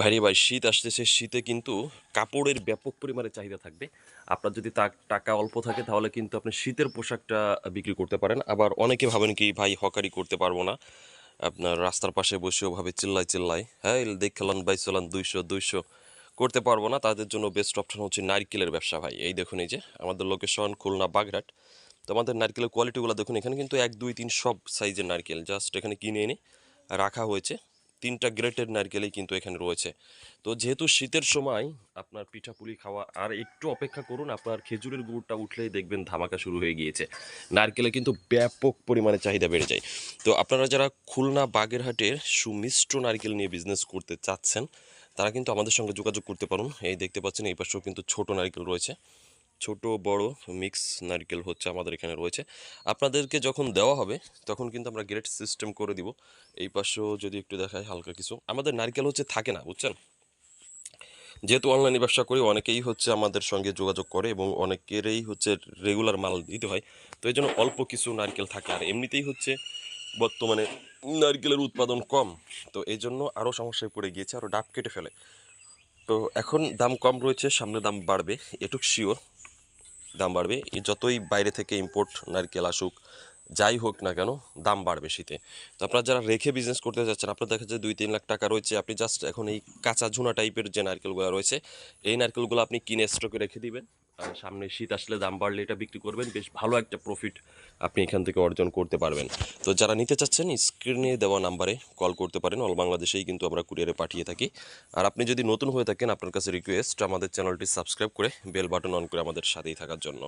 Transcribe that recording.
ভারী ভাই, শীত আসতেছে, শীতে কিন্তু কাপড়ের ব্যাপক পরিমাণে চাহিদা থাকবে। আপনার যদি টাকা অল্প থাকে, তাহলে কিন্তু আপনি শীতের পোশাকটা বিক্রি করতে পারেন। আবার অনেকে ভাবেন কি, ভাই, হকারি করতে পারব না। আপনার রাস্তার পাশে বসেও ভাবে চিল্লাই চিল্লাই হ্যাঁ দেখলাম বাই চলান দুইশো দুইশো, করতে পারব না। তাদের জন্য বেস্ট অপশন হচ্ছে নারকেলের ব্যবসা, ভাই। এই দেখুন, এই যে আমাদের লোকেশন খুলনা বাগরাট তো আমাদের নারকেলের কোয়ালিটিগুলো দেখুন, এখানে কিন্তু এক, দুই, তিন সব সাইজের নারকেল। জাস্ট এখানে কিনে এনে রাখা হয়েছে। তিনটা গ্রেটের নারকেলই কিন্তু এখানে রয়েছে। তো যেহেতু শীতের সময় আপনার পিঠাপুলি খাওয়া, আর একটু অপেক্ষা করুন, আপনার খেজুরের গুড়টা উঠলেই দেখবেন ধামাকা শুরু হয়ে গিয়েছে। নারকেলে কিন্তু ব্যাপক পরিমাণে চাহিদা বেড়ে যায়। তো আপনারা যারা খুলনা বাগেরহাটের সুমিষ্ট নারকেল নিয়ে বিজনেস করতে চাচ্ছেন, তারা কিন্তু আমাদের সঙ্গে যোগাযোগ করতে পারুন। এই দেখতে পাচ্ছেন এই পাশেও কিন্তু ছোট নারকেল রয়েছে। ছোট, বড় মিক্স নারকেল হচ্ছে আমাদের এখানে রয়েছে। আপনাদেরকে যখন দেওয়া হবে, তখন কিন্তু আমরা গ্রেড সিস্টেম করে দিব। এই পাশেও যদি একটু দেখায় হালকা কিছু। আমাদের নারকেল হচ্ছে থাকে না, বুঝছেন? যেহেতু অনলাইনে ব্যবসা করি, অনেকেই হচ্ছে আমাদের সঙ্গে যোগাযোগ করে এবং অনেকেরই হচ্ছে রেগুলার মাল দিতে হয়। তো এই জন্য অল্প কিছু নারকেল থাকে। আর এমনিতেই হচ্ছে বর্তমানে নারকেলের উৎপাদন কম। তো এই জন্য আরও সমস্যায় পড়ে গিয়েছে আরও ডাব কেটে ফেলে। তো এখন দাম কম রয়েছে, সামনে দাম বাড়বে, এটুক শিওর দাম বাড়বে। যতই বাইরে থেকে ইম্পোর্ট নারকেল আসুক, যাই হোক না কেন, দাম বাড়বে শীতে। তো আপনারা যারা রেখে বিজনেস করতে যাচ্ছেন আপনার দেখা যায় দুই তিন লাখ টাকা রয়েছে। আপনি জাস্ট এখন এই কাঁচা ঝুনা টাইপের যে নারকেলগুলো রয়েছে, এই নারকেলগুলো আপনি কিনে স্টকে রেখে দিবেন। সামনে শীত আসলে দাম বাড়লে এটা বিক্রি করবেন। বেশ ভালো একটা প্রফিট আপনি এখান থেকে অর্জন করতে পারবেন। তো যারা নিতে চাচ্ছেন স্ক্রিনে দেওয়া নাম্বারে কল করতে পারেন। অল বাংলাদেশেই কিন্তু আমরা কুরিয়ারে পাঠিয়ে থাকি। আর আপনি যদি নতুন হয়ে থাকেন, আপনার কাছে রিকোয়েস্ট আমাদের চ্যানেলটি সাবস্ক্রাইব করে বেল বাটন অন করে আমাদের সাথেই থাকার জন্য।